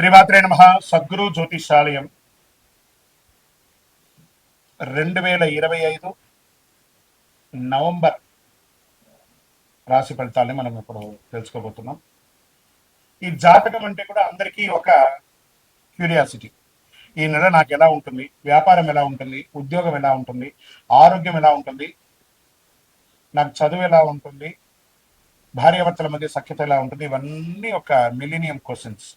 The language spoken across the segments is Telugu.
శ్రీమాత్రే నమ. సద్గురు జ్యోతిషాలయం. రెండు వేల ఇరవై ఐదు నవంబర్ రాశి ఫలితాలని మనం ఇప్పుడు తెలుసుకోబోతున్నాం. ఈ జాతకం అంటే కూడా అందరికీ ఒక క్యూరియాసిటీ. ఈ నెల నాకు ఎలా ఉంటుంది? వ్యాపారం ఎలా ఉంటుంది? ఉద్యోగం ఎలా ఉంటుంది? ఆరోగ్యం ఎలా ఉంటుంది? నాకు చదువు ఎలా ఉంటుంది? భార్యాభర్తల మధ్య సఖ్యత ఎలా ఉంటుంది? ఇవన్నీ ఒక మిలీనియం క్వశ్చన్స్.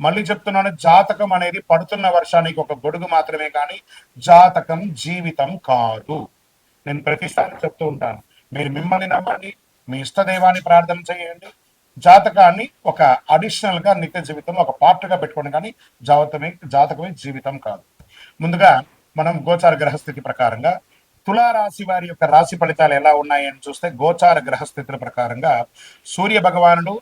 మళ్ళీ చెప్తున్నాను జాతకం అనేది పడుతున్న వర్షానికి ఒక గొడుగు మాత్రమే కానీ జాతకం జీవితం కాదు. నేను ప్రతిసారి చెప్తూ ఉంటాను. మీరు మిమ్మల్ని నమ్మండి మీ ఇష్టదైవాన్ని ప్రార్థన చేయండి. జాతకాన్ని ఒక అడిషనల్గా నిత్య జీవితం ఒక పార్ట్గా పెట్టుకోండి కానీ జాతకమే జాతకమే జీవితం కాదు. ముందుగా మనం గోచార గ్రహస్థితి ప్రకారంగా తులారాశి వారి యొక్క రాశి ఫలితాలు ఎలా ఉన్నాయని చూస్తే గోచార గ్రహస్థితుల ప్రకారంగా సూర్య భగవానుడు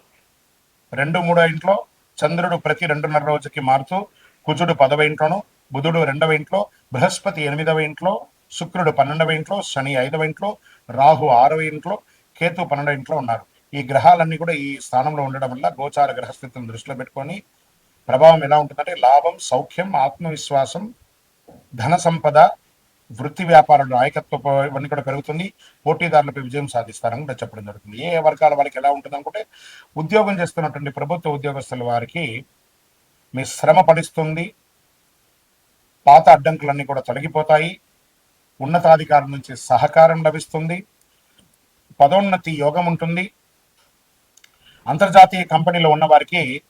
రెండు మూడో ఇంట్లో చంద్రుడు ప్రతి రెండున్నర రోజుకి మారుతూ కుజుడు పదవ ఇంట్లోను బుధుడు రెండవ ఇంట్లో బృహస్పతి ఎనిమిదవ ఇంట్లో శుక్రుడు పన్నెండవ ఇంట్లో శని ఐదవ ఇంట్లో రాహు ఆరవ ఇంట్లో కేతు పన్నెండవ ఇంట్లో ఉన్నారు. ఈ గ్రహాలన్నీ కూడా ఈ స్థానంలో ఉండడం వల్ల గోచార గ్రహస్థితిని దృష్టిలో పెట్టుకొని ప్రభావం ఎలా ఉంటుందంటే లాభం సౌఖ్యం ఆత్మవిశ్వాసం ధన సంపద వృత్తి వ్యాపారంలో నాయకత్వ ఇవన్నీ కూడా పెరుగుతుంది. పోటీదారులపై విజయం సాధిస్తారని కూడా చెప్పడం జరుగుతుంది. ఏ వర్గాల వారికి ఎలా ఉంటుంది అనుకుంటే ఉద్యోగం చేస్తున్నటువంటి ప్రభుత్వ ఉద్యోగస్తుల వారికి మీ శ్రమ పడిస్తుంది. పాత అడ్డంకులన్నీ కూడా తొలగిపోతాయి. ఉన్నతాధికారుల నుంచి సహకారం లభిస్తుంది. పదోన్నతి యోగం ఉంటుంది. అంతర్జాతీయ కంపెనీలో ఉన్న వారికి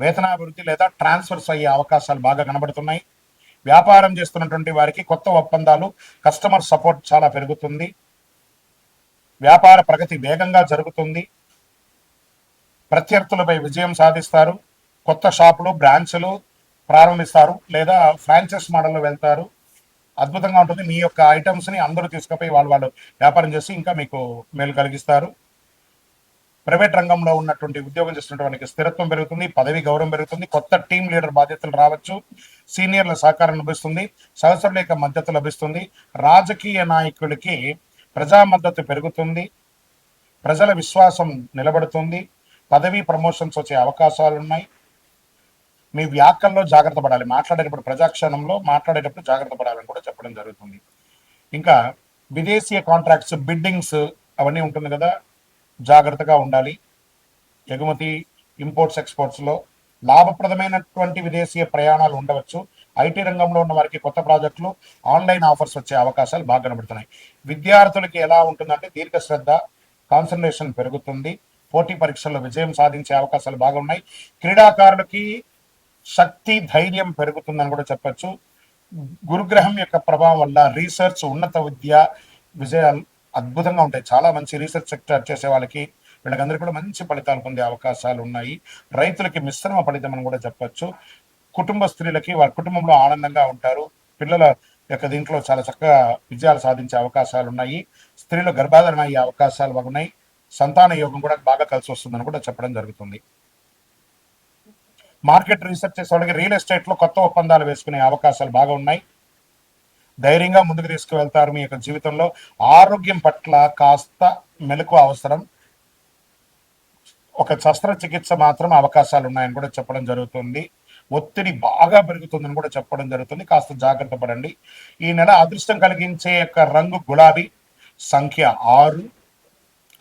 వేతనాభివృద్ధి లేదా ట్రాన్స్ఫర్స్ అయ్యే అవకాశాలు బాగా కనబడుతున్నాయి. వ్యాపారం చేస్తున్నటువంటి వారికి కొత్త ఒప్పందాలు కస్టమర్ సపోర్ట్ చాలా పెరుగుతుంది. వ్యాపార ప్రగతి వేగంగా జరుగుతుంది. ప్రత్యర్థులపై విజయం సాధిస్తారు. కొత్త షాపులు బ్రాంచ్లు ప్రారంభిస్తారు లేదా ఫ్రాంచైజ్ మోడల్లో వెళ్తారు. అద్భుతంగా ఉంటుంది. మీ యొక్క ఐటమ్స్ని అందరూ తీసుకుపోయి వాళ్ళు వాళ్ళు వ్యాపారం చేసి ఇంకా మీకు మేలు కలిగిస్తారు. ప్రైవేట్ రంగంలో ఉన్నటువంటి ఉద్యోగం చేస్తున్నటువంటి వారికి స్థిరత్వం పెరుగుతుంది పదవి గౌరవం పెరుగుతుంది కొత్త టీం లీడర్ బాధ్యతలు రావచ్చు సీనియర్ల సహకారం లభిస్తుంది సంవత్సరం యొక్క మద్దతు లభిస్తుంది రాజకీయ నాయకులకి ప్రజా మద్దతు పెరుగుతుంది ప్రజల విశ్వాసం నిలబడుతుంది పదవి ప్రమోషన్స్ వచ్చే అవకాశాలు ఉన్నాయి. మీ వ్యాఖ్యల్లో జాగ్రత్త పడాలి. మాట్లాడేటప్పుడు ప్రజాక్షణంలో మాట్లాడేటప్పుడు జాగ్రత్త పడాలని కూడా చెప్పడం జరుగుతుంది. ఇంకా విదేశీయ కాంట్రాక్ట్స్ బిడ్డింగ్స్ అవన్నీ ఉంటుంది కదా జాగ్రత్తగా ఉండాలి. ఎగుమతి ఇంపోర్ట్స్ ఎక్స్పోర్ట్స్లో లాభప్రదమైనటువంటి విదేశీయ ప్రయాణాలు ఉండవచ్చు. ఐటీ రంగంలో ఉన్న వారికి కొత్త ప్రాజెక్టులు ఆన్లైన్ ఆఫర్స్ వచ్చే అవకాశాలు బాగా కనబడుతున్నాయి. విద్యార్థులకి ఎలా ఉంటుందంటే దీర్ఘ శ్రద్ధ కాన్సన్ట్రేషన్ పెరుగుతుంది. పోటీ పరీక్షల్లో విజయం సాధించే అవకాశాలు బాగున్నాయి క్రీడాకారులకి శక్తి ధైర్యం పెరుగుతుందని కూడా చెప్పచ్చు. గురుగ్రహం యొక్క ప్రభావం వల్ల రీసెర్చ్ ఉన్నత విద్య విజయాలు అద్భుతంగా ఉంటాయి. చాలా మంచి రీసెర్చ్ సెక్టర్ చేసే వాళ్ళకి వీళ్ళకందరికీ కూడా మంచి ఫలితాలు పొందే అవకాశాలు ఉన్నాయి. రైతులకి మిశ్రమ ఫలితం అని కూడా చెప్పచ్చు. కుటుంబ స్త్రీలకి వారి కుటుంబంలో ఆనందంగా ఉంటారు. పిల్లల యొక్క దీంట్లో చాలా చక్కగా విజయాలు సాధించే అవకాశాలు ఉన్నాయి. స్త్రీలు గర్భాధారణ అయ్యే అవకాశాలు బాగున్నాయి సంతాన యోగం కూడా బాగా కలిసి వస్తుందని కూడా చెప్పడం జరుగుతుంది. మార్కెట్ రీసెర్చ్ చేసే వాళ్ళకి రియల్ ఎస్టేట్లో కొత్త ఒప్పందాలు వేసుకునే అవకాశాలు బాగా ఉన్నాయి. ధైర్యంగా ముందుకు తీసుకువెళ్తారు మీ యొక్క జీవితంలో. ఆరోగ్యం పట్ల కాస్త మెలకు అవసరం. ఒక శస్త్రచికిత్స మాత్రం అవకాశాలు ఉన్నాయని కూడా చెప్పడం జరుగుతుంది. ఒత్తిడి బాగా పెరుగుతుందని కూడా చెప్పడం జరుగుతుంది. కాస్త జాగ్రత్త పడండి. ఈ నెల అదృష్టం కలిగించే యొక్క రంగు గులాబీ సంఖ్య ఆరు.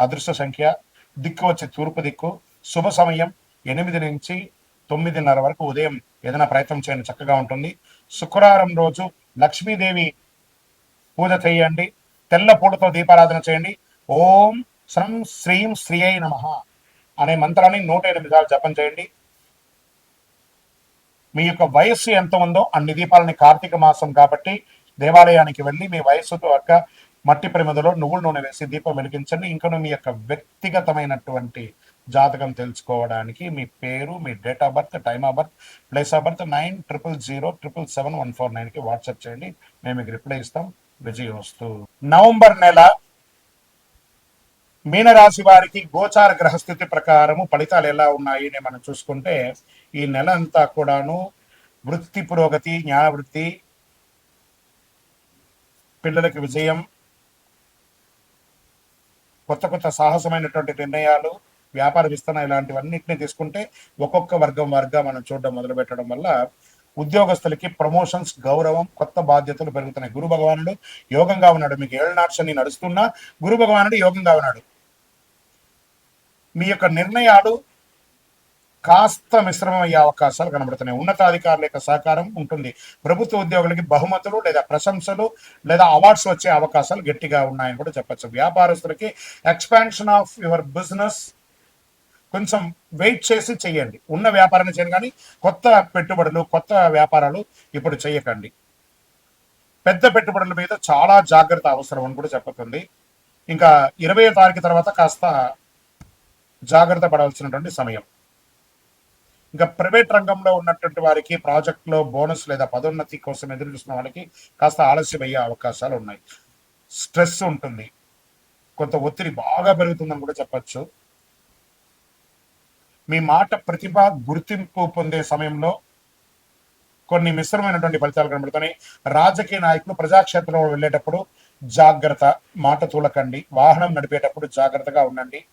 అదృష్ట సంఖ్య దిక్కు వచ్చే తూర్పు దిక్కు. శుభ సమయం ఎనిమిది నుంచి తొమ్మిదిన్నర వరకు ఉదయం ఏదైనా ప్రయత్నం చేయండి. చక్కగా ఉంటుంది. శుక్రవారం రోజు లక్ష్మీదేవి పూజ చేయండి తెల్ల పూలతో దీపారాధన చేయండి. ఓం శ్రం శ్రీం శ్రీ అయి నమ అనే మంత్రాన్ని నూట ఎనిమిది సార్లు జపం చేయండి. మీ యొక్క వయస్సు ఎంత ఉందో అన్ని దీపాలని కార్తీక మాసం కాబట్టి దేవాలయానికి వెళ్ళి మీ వయస్సుతో యొక్క మట్టి ప్రమిదలో నువ్వుల నూనె వేసి దీపం వెలిగించండి. ఇంకా మీ యొక్క వ్యక్తిగతమైనటువంటి జాతకం తెలుసుకోవడానికి మీ పేరు మీ date of birth time of birth place of birth nine triple zero triple seven one four నైన్కి వాట్సాప్ చేయండి. మేము మీకు రిప్లై ఇస్తాం. విజయం వస్తూ నవంబర్ నెల మీనరాశి వారికి గోచార గ్రహస్థితి ప్రకారము ఫలితాలు ఎలా ఉన్నాయి అని మనం చూసుకుంటే ఈ నెల అంతా కూడాను వృత్తి పురోగతి జ్ఞాన వృత్తి పిల్లలకి విజయం కొత్త కొత్త సాహసమైనటువంటి నిర్ణయాలు వ్యాపార విస్తరణ ఇలాంటివన్నింటినీ తీసుకుంటే ఒక్కొక్క వర్గం వర్గం మనం చూడడం మొదలు పెట్టడం వల్ల ఉద్యోగస్తులకి ప్రమోషన్స్ గౌరవం కొత్త బాధ్యతలు పెరుగుతున్నాయి. గురు భగవానుడు యోగంగా ఉన్నాడు. మీకు ఏళ్ళ నాట్సని నడుస్తున్నా గురు భగవానుడు యోగంగా ఉన్నాడు. మీ యొక్క నిర్ణయాలు కాస్త మిశ్రమం అయ్యే అవకాశాలు కనబడుతున్నాయి. ఉన్నతాధికారుల యొక్క సహకారం ఉంటుంది. ప్రభుత్వ ఉద్యోగులకి బహుమతులు లేదా ప్రశంసలు లేదా అవార్డ్స్ వచ్చే అవకాశాలు గట్టిగా ఉన్నాయని కూడా చెప్పచ్చు. వ్యాపారస్తులకి ఎక్స్పాన్షన్ ఆఫ్ యువర్ బిజినెస్ కొంచెం వెయిట్ చేసి చేయండి ఉన్న వ్యాపారాన్ని చేయండి కానీ కొత్త పెట్టుబడులు కొత్త వ్యాపారాలు ఇప్పుడు చేయకండి పెద్ద పెట్టుబడుల మీద చాలా జాగ్రత్త అవసరం అని కూడా చెప్పుతుంది ఇంకా ఇరవై తారీఖు తర్వాత కాస్త జాగ్రత్త పడవలసినటువంటి సమయం. ఇంకా ప్రైవేట్ రంగంలో ఉన్నటువంటి వారికి ప్రాజెక్టులో బోనస్ లేదా పదోన్నతి కోసం ఎదురు చూసిన వాళ్ళకి కాస్త ఆలస్యం అయ్యే అవకాశాలు ఉన్నాయి. స్ట్రెస్ ఉంటుంది. కొంత ఒత్తిడి బాగా పెరుగుతుందని కూడా చెప్పచ్చు. మీ మాట ప్రతిభ గుర్తింపు పొందే సమయంలో కొన్ని మిశ్రమైనటువంటి ఫలితాలు కనబడుతున్నాయి. రాజకీయ నాయకులు ప్రజాక్షేత్రంలో వెళ్ళేటప్పుడు జాగ్రత్త మాట తూలకండి. వాహనం నడిపేటప్పుడు జాగ్రత్తగా ఉండండి.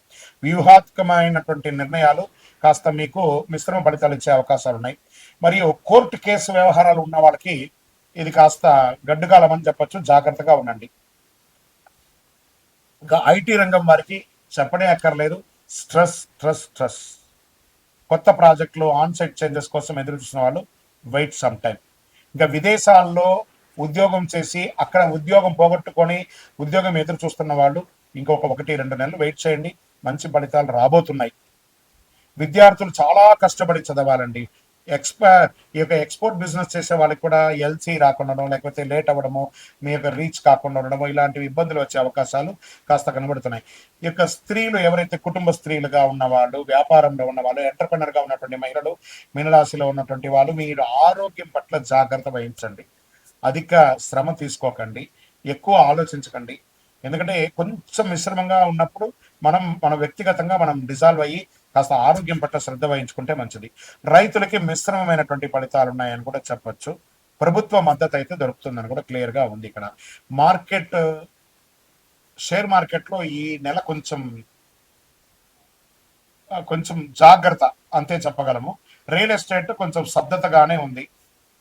వ్యూహాత్మకమైనటువంటి నిర్ణయాలు కాస్త మీకు మిశ్రమ ఫలితాలు ఇచ్చే అవకాశాలు ఉన్నాయి. మరియు కోర్టు కేసు వ్యవహారాలు ఉన్న వాళ్ళకి ఇది కాస్త గడ్డుగాలమని అని చెప్పొచ్చు. జాగ్రత్తగా ఉండండి. ఇంకా ఐటీ రంగం వారికి చెప్పనే అక్కర్లేదు. Stress stress stress. కొత్త ప్రాజెక్టులు ఆన్ సైట్ చేంజెస్ కోసం ఎదురు చూసిన వాళ్ళు వెయిట్ సమ్ టైం ఇంకా విదేశాల్లో ఉద్యోగం చేసి అక్కడ ఉద్యోగం పోగొట్టుకొని ఉద్యోగం ఎదురు చూస్తున్న వాళ్ళు ఇంకొక ఒకటి రెండు నెలలు వెయిట్ చేయండి. మంచి ఫలితాలు రాబోతున్నాయి. విద్యార్థులు చాలా కష్టపడి చదవాలండి. ఎక్స్పా ఈ యొక్క ఎక్స్పోర్ట్ బిజినెస్ చేసే వాళ్ళకి కూడా ఎల్సీ రాకుండా లేకపోతే లేట్ అవ్వడము మీ యొక్క రీచ్ కాకుండా ఉండడము ఇలాంటివి ఇబ్బందులు వచ్చే అవకాశాలు కాస్త కనబడుతున్నాయి. ఈ యొక్క స్త్రీలు ఎవరైతే కుటుంబ స్త్రీలుగా ఉన్నవాళ్ళు వ్యాపారంలో ఉన్నవాళ్ళు ఎంటర్ప్రినర్గా ఉన్నటువంటి మహిళలు మీనరాశిలో ఉన్నటువంటి వాళ్ళు మీరు ఆరోగ్యం పట్ల జాగ్రత్త వహించండి. అధిక శ్రమ తీసుకోకండి. ఎక్కువ ఆలోచించకండి. ఎందుకంటే కొంచెం మిశ్రమంగా ఉన్నప్పుడు మనం మన వ్యక్తిగతంగా మనం డిజాల్వ్ అయ్యి కాస్త ఆరోగ్యం పట్ల శ్రద్ధ వహించుకుంటే మంచిది. రైతులకి మిశ్రమమైనటువంటి ఫలితాలు ఉన్నాయని కూడా చెప్పొచ్చు. ప్రభుత్వ మద్దతు అయితే దొరుకుతుందని కూడా క్లియర్గా ఉంది ఇక్కడ. మార్కెట్ షేర్ మార్కెట్లో ఈ నెల కొంచెం కొంచెం జాగ్రత్త అంతే చెప్పగలము. రియల్ ఎస్టేట్ కొంచెం శబ్దతగానే ఉంది.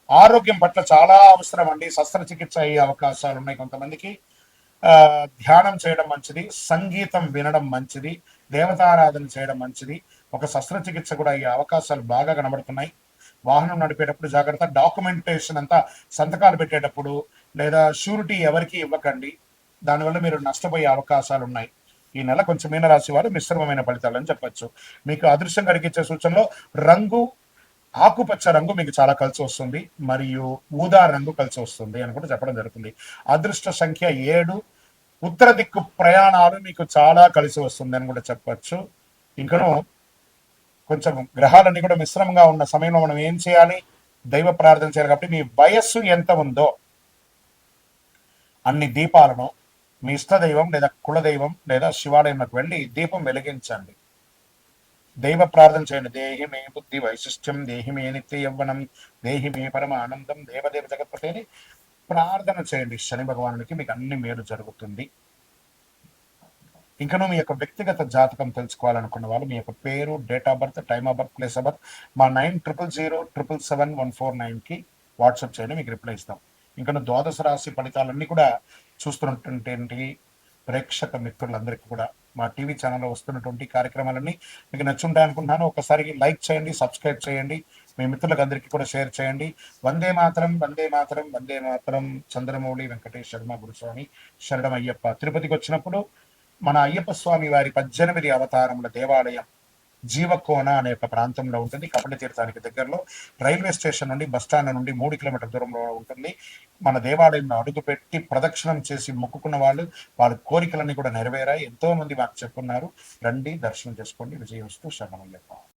ఆరోగ్యం పట్ల చాలా అవసరం అండి. శస్త్రచికిత్స అయ్యే అవకాశాలు ఉన్నాయి కొంతమందికి. ధ్యానం చేయడం మంచిది. సంగీతం వినడం మంచిది. దేవతారాధన చేయడం మంచిది. ఒక శస్త్రచికిత్స కూడా అయ్యే అవకాశాలు బాగా కనబడుతున్నాయి. వాహనం నడిపేటప్పుడు జాగ్రత్త డాక్యుమెంటేషన్ అంతా సంతకాలు పెట్టేటప్పుడు లేదా షూరిటీ ఎవరికి ఇవ్వకండి. దానివల్ల మీరు నష్టపోయే అవకాశాలు ఉన్నాయి. ఈ నెల కొంచెం మీనరాశి వారు మిశ్రమమైన ఫలితాలు అని చెప్పొచ్చు. మీకు అదృశ్యం కలిగించే సూచనలో రంగు ఆకుపచ్చ రంగు మీకు చాలా కలిసి వస్తుంది. మరియు ఊదా రంగు కలిసి వస్తుంది అని కూడా చెప్పడం జరుగుతుంది. అదృష్ట సంఖ్య ఏడు ఉత్తర దిక్కు ప్రయాణాలు మీకు చాలా కలిసి వస్తుంది అని కూడా చెప్పచ్చు. ఇంకను కొంచెం గ్రహాలన్నీ కూడా మిశ్రమంగా ఉన్న సమయంలో మనం ఏం చేయాలి? దైవ ప్రార్థన చేయాలి కాబట్టి మీ వయస్సు ఎంత ఉందో అన్ని దీపాలను మీ ఇష్టదైవం లేదా కులదైవం లేదా శివాలయంలోకి వెళ్ళి దీపం వెలిగించండి. దైవ ప్రార్థన చేయండి. దేహి మే బుద్ధి వైశిష్ట్యం దేహి మే నిత్య యవ్వనం దేహి మే పరమ ఆనందం దేవదేవ జగత్పతి ప్రార్థన చేయండి శని భగవానుడికి మీకు అన్ని మేలు జరుగుతుంది. ఇంకనూ మీ యొక్క వ్యక్తిగత జాతకం తెలుసుకోవాలనుకున్న వాళ్ళు మీ యొక్క పేరు date of birth time of birth place of birth మా nine triple zero triple seven one four నైన్కి వాట్సాప్ చేయండి మీకు రిప్లై ఇస్తాం. ఇంకా ద్వాదశ రాశి ఫలితాలన్నీ కూడా చూస్తున్నటువంటి ప్రేక్షక మిత్రులందరికీ కూడా మా టీవీ ఛానల్లో వస్తున్నటువంటి కార్యక్రమాలన్నీ మీకు నచ్చుంటాయి అనుకుంటున్నాను ఒకసారి లైక్ చేయండి సబ్స్క్రైబ్ చేయండి. మీ మిత్రులకు అందరికీ కూడా షేర్ చేయండి. వందే మాతరం వందే మాతరం వందే మాతరం చంద్రమౌళి వెంకటేష్ శర్మ గురుస్వామి శరణం అయ్యప్ప. తిరుపతికి వచ్చినప్పుడు మన అయ్యప్ప స్వామి వారి పద్దెనిమిది అవతారముల దేవాలయం జీవకోన అనే ఒక ప్రాంతంలో ఉంటుంది. కపిల తీర్థానికి దగ్గరలో రైల్వే స్టేషన్ నుండి బస్ స్టాండ్ నుండి మూడు కిలోమీటర్ల దూరంలో ఉంటుంది. మన దేవాలయంలో అడుగుపెట్టి ప్రదక్షిణం చేసి మొక్కుకున్న వాళ్ళు వాళ్ళ కోరికలన్నీ కూడా నెరవేరాయి. ఎంతో మంది మాకు చెప్పున్నారు. రండి దర్శనం చేసుకోండి. విజయవస్తు శరణమయ్యప్ప